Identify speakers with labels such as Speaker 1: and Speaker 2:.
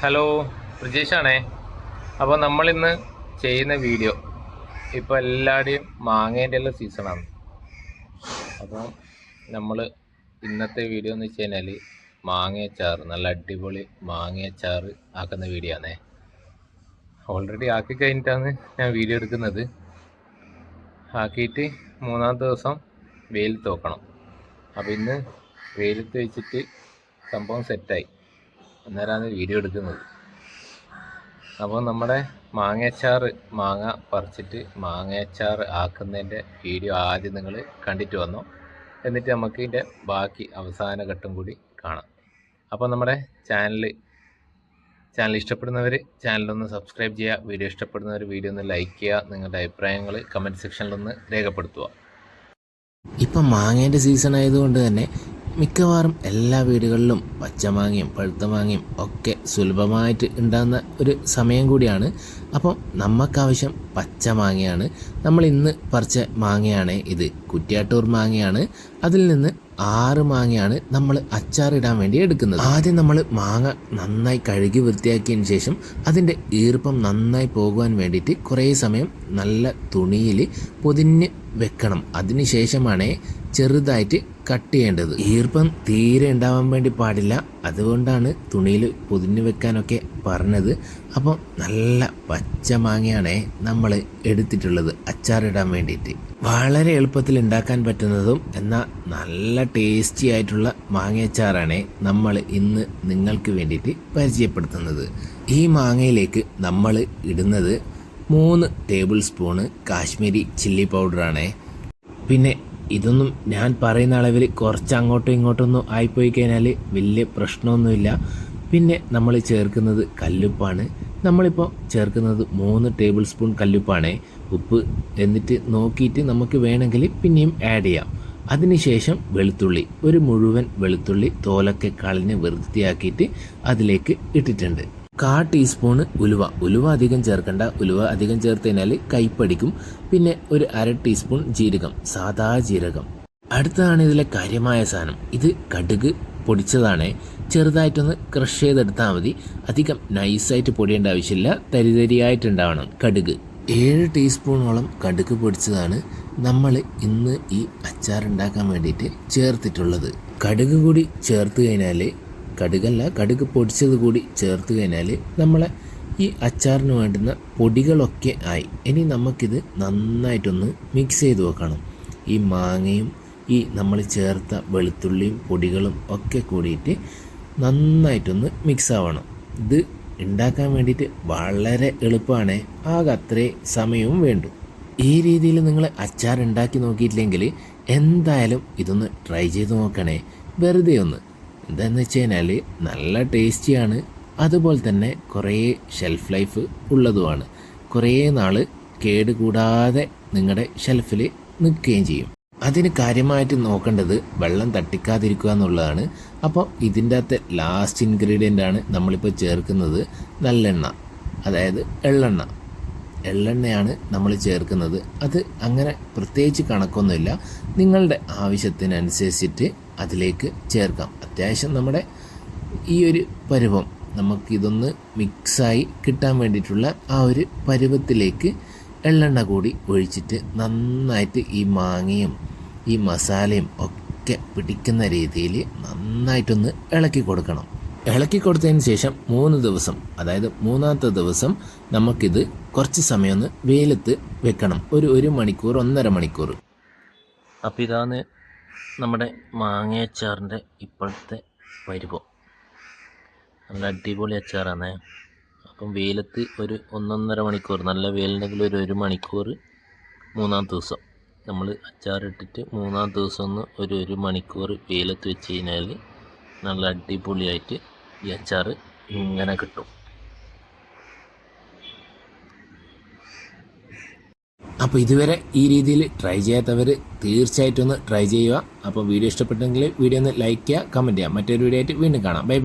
Speaker 1: Hello ബ്രിജേഷാണേ അപ്പോൾ നമ്മളിന്ന് ചെയ്യുന്ന വീഡിയോ ഇപ്പോൾ എല്ലാവരുടെയും മാങ്ങേന്റെ എല്ലാം സീസണാണ്. അപ്പോൾ നമ്മൾ ഇന്നത്തെ വീഡിയോ എന്ന് വെച്ച് കഴിഞ്ഞാൽ മാങ്ങയച്ചാറ് നല്ല അടിപൊളി മാങ്ങയച്ചാറ് ആക്കുന്ന വീഡിയോ ആണേ. ഓൾറെഡി ആക്കി കഴിഞ്ഞിട്ടാണ് ഞാൻ വീഡിയോ എടുക്കുന്നത്. ആക്കിയിട്ട് മൂന്നാം ദിവസം വെയിലത്ത് വെക്കണം. അപ്പോൾ ഇന്ന് വെയിലത്ത് വെച്ചിട്ട് സംഭവം സെറ്റായി അന്നേരമാണ് വീഡിയോ എടുക്കുന്നത്. അപ്പോൾ നമ്മുടെ മാങ്ങയച്ചാറ് മാങ്ങ പറിച്ചിട്ട് മാങ്ങയച്ചാറ് ആക്കുന്നതിന്റെ വീഡിയോ ആദ്യം നിങ്ങൾ കണ്ടിട്ട് വന്നു. എന്നിട്ട് നമുക്ക് ഇതിന്റെ ബാക്കി അവസാന ഘട്ടം കൂടി കാണാം. അപ്പോൾ നമ്മുടെ ചാനൽ ചാനൽ ഇഷ്ടപ്പെടുന്നവർ ചാനലൊന്ന് സബ്സ്ക്രൈബ് ചെയ്യുക. വീഡിയോ ഇഷ്ടപ്പെടുന്നവർ വീഡിയോ ഒന്ന് ലൈക്ക് ചെയ്യുക. നിങ്ങളുടെ അഭിപ്രായങ്ങൾ കമന്റ് സെക്ഷനിലൊന്ന് രേഖപ്പെടുത്തുക.
Speaker 2: ഇപ്പം മാങ്ങേന്റെ സീസൺ ആയതുകൊണ്ട് തന്നെ മിക്കവാറും എല്ലാ വീടുകളിലും പച്ചമാങ്ങയും പഴുത്ത മാങ്ങയും ഒക്കെ സുലഭമായിട്ട് ഉണ്ടാകുന്ന ഒരു സമയം കൂടിയാണ്. അപ്പോൾ നമുക്കാവശ്യം പച്ച മാങ്ങയാണ് നമ്മൾ ഇന്ന് പറിച്ച മാങ്ങയാണ് ഇത്. കുറ്റ്യാട്ടൂർ മാങ്ങയാണ്. അതിൽ നിന്ന് ആറ് മാങ്ങയാണ് നമ്മൾ അച്ചാറിടാൻ വേണ്ടി എടുക്കുന്നത്. ആദ്യം നമ്മൾ മാങ്ങ നന്നായി കഴുകി വൃത്തിയാക്കിയതിന് ശേഷം അതിന്റെ ഈർപ്പം നന്നായി പോകുവാൻ വേണ്ടിയിട്ട് കുറേ സമയം നല്ല തുണിയിൽ പൊതിഞ്ഞ് വെക്കണം. അതിനുശേഷമാണ് ചെറുതായിട്ട് കട്ട് ചെയ്യേണ്ടത്. ഈർപ്പം തീരെ ഉണ്ടാവാൻ വേണ്ടി പാടില്ല. അതുകൊണ്ടാണ് തുണിയിൽ പൊതിഞ്ഞു വെക്കാനൊക്കെ പറഞ്ഞത്. അപ്പം നല്ല പച്ച മാങ്ങയാണ് നമ്മൾ എടുത്തിട്ടുള്ളത് അച്ചാറിടാൻ വേണ്ടിയിട്ട്. വളരെ എളുപ്പത്തിൽ ഉണ്ടാക്കാൻ പറ്റുന്നതും എന്നാൽ നല്ല ടേസ്റ്റി ആയിട്ടുള്ള മാങ്ങയച്ചാറാണ് നമ്മൾ ഇന്ന് നിങ്ങൾക്ക് വേണ്ടിയിട്ട് പരിചയപ്പെടുത്തുന്നത്. ഈ മാങ്ങയിലേക്ക് നമ്മൾ ഇടുന്നത് മൂന്ന് ടേബിൾ സ്പൂണ് കാശ്മീരി ചില്ലി പൗഡറാണ്. പിന്നെ ഇതൊന്നും ഞാൻ പറയുന്ന അളവിൽ കുറച്ച് അങ്ങോട്ടും ഇങ്ങോട്ടൊന്നും ആയിപ്പോയി കഴിഞ്ഞാൽ വലിയ പ്രശ്നമൊന്നുമില്ല. പിന്നെ നമ്മൾ ചേർക്കുന്നത് കല്ലുപ്പാണ്. നമ്മളിപ്പോൾ ചേർക്കുന്നത് മൂന്ന് ടേബിൾ സ്പൂൺ കല്ലുപ്പാണ്. ഉപ്പ് എന്നിട്ട് നോക്കിയിട്ട് നമുക്ക് വേണമെങ്കിൽ പിന്നെയും ആഡ് ചെയ്യാം. അതിനുശേഷം വെളുത്തുള്ളി ഒരു മുഴുവൻ വെളുത്തുള്ളി തോലൊക്കെ കളഞ്ഞ് വൃത്തിയാക്കിയിട്ട് അതിലേക്ക് ഇട്ടിട്ടുണ്ട്. കാ ടീസ്പൂൺ ഉലുവ. ഉലുവ അധികം ചേർക്കണ്ട. ഉലുവ അധികം ചേർത്ത് കഴിഞ്ഞാൽ കൈപ്പടിക്കും പിന്നെ ഒരു അര ടീസ്പൂൺ ജീരകം. സാദാ ജീരകം. അടുത്തതാണ് ഇതിലെ കാര്യമായ സാധനം. ഇത് കടുക് പൊടിച്ചതാണ്. ചെറുതായിട്ടൊന്ന് ക്രഷ് ചെയ്തെടുത്താൽ മതി. അധികം നൈസായിട്ട് പൊടിയേണ്ട ആവശ്യമില്ല. തരിതരിയായിട്ടുണ്ടാവണം കടുക്. ഏഴ് ടീസ്പൂണോളം കടുക് പൊടിച്ചതാണ് നമ്മൾ ഇന്ന് ഈ അച്ചാർ ഉണ്ടാക്കാൻ വേണ്ടിയിട്ട് ചേർത്തിട്ടുള്ളത്. കടുക് കൂടി ചേർത്ത് കഴിഞ്ഞാൽ കടുകല്ല കടുക് പൊടിച്ചത് കൂടി ചേർത്ത് കഴിഞ്ഞാൽ നമ്മളെ ഈ അച്ചാറിന് വേണ്ടുന്ന പൊടികളൊക്കെ ആയി. ഇനി നമുക്കിത് നന്നായിട്ടൊന്ന് മിക്സ് ചെയ്ത് വെക്കണം. ഈ മാങ്ങയും ഈ നമ്മൾ ചേർത്ത വെളുത്തുള്ളിയും പൊടികളും ഒക്കെ കൂടിയിട്ട് നന്നായിട്ടൊന്ന് മിക്സ് ആവണം. ഇത് ഉണ്ടാക്കാൻ വേണ്ടിയിട്ട് വളരെ എളുപ്പമാണ് ആകെ അത്രേ സമയവും വേണ്ടു. ഈ രീതിയിൽ നിങ്ങൾ അച്ചാർ ഉണ്ടാക്കി നോക്കിയിട്ടില്ലെങ്കിൽ എന്തായാലും ഇതൊന്ന് ട്രൈ ചെയ്ത് നോക്കണേ. വെറുതെ ഒന്ന്. എന്താണെന്ന് വെച്ച് കഴിഞ്ഞാൽ നല്ല ടേസ്റ്റിയാണ്. അതുപോലെ തന്നെ കുറേ ഷെൽഫ് ലൈഫ് ഉള്ളതുമാണ്. കുറേ നാൾ കേട് കൂടാതെ നിങ്ങളുടെ ഷെൽഫിൽ നിൽക്കുകയും ചെയ്യും. അതിന് കാര്യമായിട്ട് നോക്കേണ്ടത് വെള്ളം തട്ടിക്കാതിരിക്കുക എന്നുള്ളതാണ്. അപ്പോൾ ഇതിന്റെ അകത്തെ ലാസ്റ്റ് ഇൻഗ്രീഡിയന്റ് ആണ് നമ്മളിപ്പോൾ ചേർക്കുന്നത് നല്ലെണ്ണ. അതായത് എള്ളെണ്ണ. എള്ളെണ്ണയാണ് നമ്മൾ ചേർക്കുന്നത്. അത് അങ്ങനെ പ്രത്യേകിച്ച് കണക്കൊന്നുമില്ല. നിങ്ങളുടെ ആവശ്യത്തിനനുസരിച്ചിട്ട് അതിലേക്ക് ചേർക്കാം. അത്യാവശ്യം നമ്മുടെ ഈ ഒരു പരുവം നമുക്കിതൊന്ന് മിക്സായി കിട്ടാൻ വേണ്ടിയിട്ടുള്ള ആ ഒരു പരുവത്തിലേക്ക് എള്ളെണ്ണ കൂടി ഒഴിച്ചിട്ട് നന്നായിട്ട് ഈ മാങ്ങയും ഈ മസാലയും ഒക്കെ പിടിക്കുന്ന രീതിയിൽ നന്നായിട്ടൊന്ന് ഇളക്കി കൊടുക്കണം. ഇളക്കി കൊടുത്തതിന് ശേഷം മൂന്ന് ദിവസം അതായത് മൂന്നാമത്തെ ദിവസം നമുക്കിത് കുറച്ച് സമയം ഒന്ന് വെയിലത്ത് വെക്കണം. ഒരു ഒരു മണിക്കൂർ ഒന്നര മണിക്കൂർ.
Speaker 3: അപ്പോൾ ഇതാണ് നമ്മുടെ മാങ്ങയച്ചാറിന്റെ ഇപ്പോഴത്തെ പരുവം നല്ല അടിപൊളി അച്ചാറാണ്. അപ്പം വെയിലത്ത് ഒരു ഒന്നൊന്നര മണിക്കൂർ നല്ല വെയിലുണ്ടെങ്കിൽ ഒരു ഒരു മണിക്കൂർ മൂന്നാം ദിവസം. നമ്മൾ അച്ചാറിട്ടിട്ട് മൂന്നാം ദിവസം ഒന്ന് ഒരു ഒരു മണിക്കൂർ വെയിലത്ത് വെച്ച് കഴിഞ്ഞാൽ നല്ല അടിപൊളിയായിട്ട് ഈ അച്ചാർ ഇങ്ങനെ കിട്ടും.
Speaker 2: അപ്പോൾ ഇതുവരെ ഈ രീതിയിൽ ട്രൈ ചെയ്യാത്തവർ തീർച്ചയായിട്ടും ഒന്ന് ട്രൈ ചെയ്യുക. അപ്പോൾ വീഡിയോ ഇഷ്ടപ്പെട്ടെങ്കിൽ വീഡിയോ ഒന്ന് ലൈക്ക് ചെയ്യുക കമന്റ് ചെയ്യുക. മറ്റൊരു വീഡിയോ ആയിട്ട് വീണ്ടും കാണാം. Bye bye